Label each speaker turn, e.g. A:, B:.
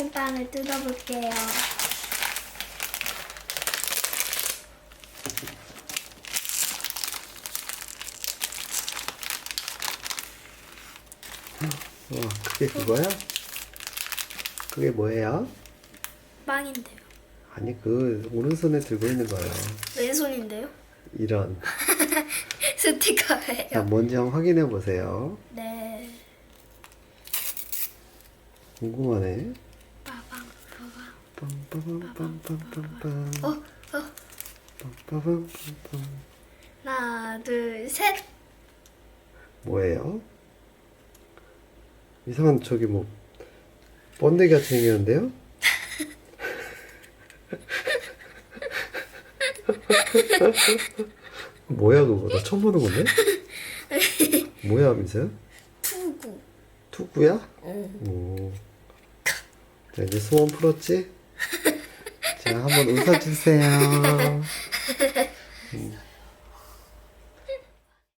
A: 통장을 뜯어볼게요.
B: 어, 그게 그거야? 그게 뭐예요?
A: 빵인데요.
B: 아니 그 오른손에 들고 있는 거예요.
A: 왼손인데요?
B: 이런. 자,
A: 스티커예요.
B: 뭔지 한번 확인해 보세요.
A: 네.
B: 궁금하네.
A: 어, 어. 하나, 둘, 셋.
B: 뭐예요? 이상한 저기 뭐 번데기 같이 생겼는데요? 뭐야 그거? 나 처음 보는 건데? 뭐야 민서야?
A: 투구.
B: 투구야?
A: 응.
B: 오. 자 이제 소원 풀었지? 자 한번 웃어주세요. 음.